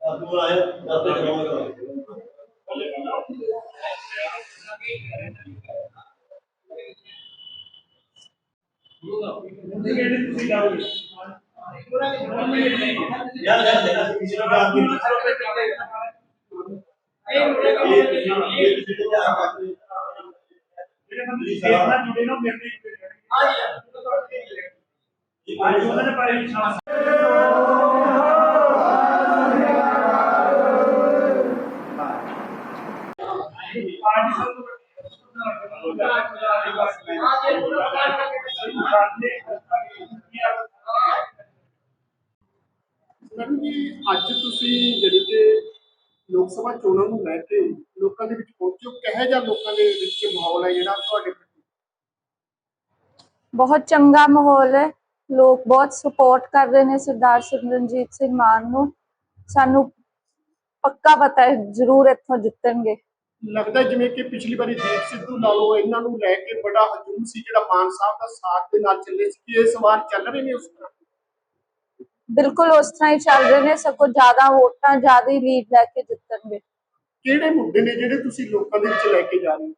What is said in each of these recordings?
ਤੂੰ ਆਇਆ ਦੱਸ ਦੇ ਕਰਾਂਗਾ ਯਾਰ ਯਾਰ ਤੇਰਾ ਕਿਸੇ ਨੂੰ ਕੰਮ ਅੱਜ ਤੁਸੀਂ ਜਿਹੜੀ ਤੇ ਲੋਕ ਸਭਾ ਚੋਣਾਂ ਨੂੰ ਲੈ ਕੇ ਲੋਕਾਂ ਦੇ ਵਿੱਚ ਪਹੁੰਚੋ ਕਿਹੋ ਜਿਹਾ ਲੋਕਾਂ ਦੇ ਵਿੱਚ ਮਾਹੌਲ ਹੈ ਜਿਹੜਾ ਤੁਹਾਡੇ ਬਹੁਤ ਚੰਗਾ ਮਾਹੌਲ ਹੈ। ਲੋਕ ਬਹੁਤ ਸਪੋਰਟ ਕਰ ਰਹੇ ਨੇ ਸਰਦਾਰ ਸਿਮਰਨਜੀਤ ਸਿੰਘ ਮਾਨ ਨੂੰ। ਸਾਨੂੰ ਪੱਕਾ ਪਤਾ ਹੈ ਜ਼ਰੂਰ ਇੱਥੋਂ ਜਿੱਤਣਗੇ। ਲੱਗਦਾ ਜਿਵੇਂ ਕਿ ਪਿਛਲੀ ਵਾਰੀ ਦੀਪ ਸਿੱਧੂ ਨਾਲੋਂ ਇਹਨਾਂ ਨੂੰ ਲੈ ਕੇ ਬੜਾ ਹਜੂਮ ਸੀ ਜਿਹੜਾ ਮਾਨ ਸਾਹਿਬ ਦਾ ਸਾਥ ਦੇ ਨਾਲ ਚੱਲੇ ਸੀ ਕਿ ਇਸ ਵਾਰ ਚੱਲ ਰਹੇ ਨੇ ਉਸ ਤਰ੍ਹਾਂ? ਬਿਲਕੁਲ ਉਸ ਤਰ੍ਹਾਂ ਹੀ ਚੱਲ ਰਹੇ ਨੇ ਸਗੋਂ ਜ਼ਿਆਦਾ ਵੋਟਾਂ ਜ਼ਿਆਦਾ ਹੀ ਲੀਡ ਲੈ ਕੇ ਜਿੱਤਣਗੇ। ਕਿਹੜੇ ਮੁੱਦੇ ਨੇ ਜਿਹੜੇ ਤੁਸੀਂ ਲੋਕਾਂ ਦੇ ਵਿੱਚ ਲੈ ਕੇ ਜਾ ਰਹੇ ਹੋ?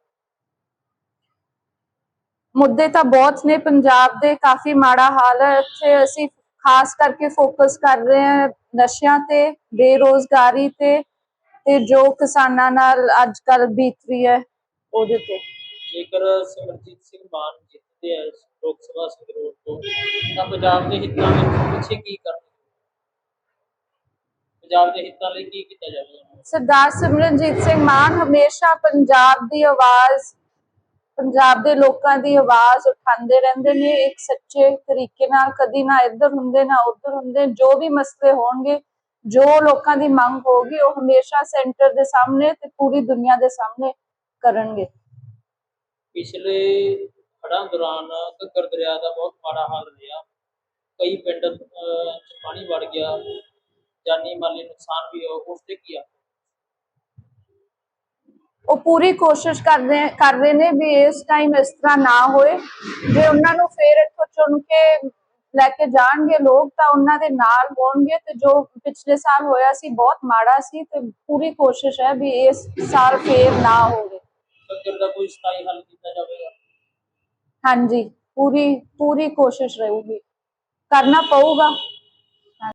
ਮੁੱਦੇ ਤਾਂ ਬਹੁਤ ਨੇ ਪੰਜਾਬ ਦੇ ਕਾਫੀ ਮਾੜਾ ਹਾਲ ਹੈ। ਇੱਥੇ ਅਸੀਂ ਖਾਸ ਕਰਕੇ ਫੋਕਸ ਕਰ ਰਹੇ ਹਾਂ ਨਸ਼ਿਆਂ ਤੇ ਬੇਰੋਜ਼ਗਾਰੀ ਤੇ ਤੇ ਜੋ ਕਿਸਾਨਾਂ ਨਾਲ ਅੱਜ ਕੱਲ ਬੀਤ ਰਹੀ ਹੈ ਉਹਦੇ ਤੇ। ਜੇਕਰ ਸਿਮਰਜੀਤ ਸਿੰਘ ਮਾਨ ਜਿੱਤਦੇ ਆ ਲੋਕ ਸਭਾ ਸੰਗਰੂਰ ਤੋਂ ਤਾਂ ਪੰਜਾਬ ਦੇ ਹਿੱਤਾਂ ਵਿੱਚ ਪਿੱਛੇ ਕੀ ਕਰਨਗੇ? ਪੰਜਾਬ ਦੇ ਹਿੱਤਾਂ ਲਈ ਕੀ ਕੀਤਾ ਜਾਵੇਗਾ ਸਰਦਾਰ ਸਿਮਰਨਜੀਤ ਸਿੰਘ ਮਾਨ ਹਮੇਸ਼ਾ ਪੰਜਾਬ ਦੀ ਆਵਾਜ਼ ਪੰਜਾਬ ਦੇ ਲੋਕਾਂ ਦੀ ਆਵਾਜ਼ ਉਠਾਉਂਦੇ ਰਹਿੰਦੇ ਨੇ, ਇੱਕ ਸੱਚੇ ਤਰੀਕੇ ਨਾਲ ਕਦੀ ਨਾ ਇੱਧਰ ਹੁੰਦੇ, ਨਾ ਉੱਧਰ ਹੁੰਦੇ, ਜੋ ਵੀ ਮਸਲੇ ਹੋਣਗੇ, ਜੋ ਲੋਕਾਂ ਦੀ ਮੰਗ ਹੋਗੀ ਉਹ ਹਮੇਸ਼ਾ ਸੈਂਟਰ ਦੇ ਸਾਹਮਣੇ ਤੇ ਪੂਰੀ ਦੁਨੀਆ ਦੇ ਸਾਹਮਣੇ ਕਰਨਗੇ। ਪਿਛਲੇ ਹੜ੍ਹਾਂ ਦੌਰਾਨ ਘੱਗਰ ਦਰਿਆ ਦਾ ਬਹੁਤ ਮਾੜਾ ਹਾਲ ਰਿਹਾ। ਕਈ ਪਿੰਡ ਪਾਣੀ ਵੜ ਗਿਆ। ਜਾਨੀ ਮਾਲੀ ਨੁਕਸਾਨ ਵੀ ਹੋਇਆ ਉਸ ਤੇ ਕੀ ਆ? ਉਹ ਪੂਰੀ ਕੋਸ਼ਿਸ਼ ਕਰਦੇ ਕਰ ਰਹੇ ਨੇ ਵੀ ਇਸ ਟਾਈਮ ਇਸ ਤਰ੍ਹਾਂ ਨਾ ਹੋਏ। ਜੇ ਉਹਨਾਂ ਨੂੰ ਫੇਰ ਇੱਥੋਂ ਚੁਣ ਕੇ ਲੈ ਕੇ ਜਾਣਗੇ ਲੋਕ ਤਾਂ ਉਹਨਾਂ ਦੇ ਨਾਲ ਹੋਣਗੇ। ਤੇ ਜੋ ਪਿਛਲੇ ਸਾਲ ਹੋਇਆ ਸੀ ਬਹੁਤ ਮਾੜਾ ਸੀ ਤੇ ਪੂਰੀ ਕੋਸ਼ਿਸ਼ ਹੈ ਵੀ ਇਸ ਸਾਲ ਫੇਰ ਨਾ ਹੋਵੇ। ਘੱਗਰ ਦਾ ਕੋਈ ਸਥਾਈ ਹੱਲ ਕੀਤਾ ਜਾਵੇਗਾ? ਹਾਂਜੀ ਪੂਰੀ ਪੂਰੀ ਕੋਸ਼ਿਸ਼ ਰਹੂਗੀ। ਕਰਨਾ ਪਊਗਾ।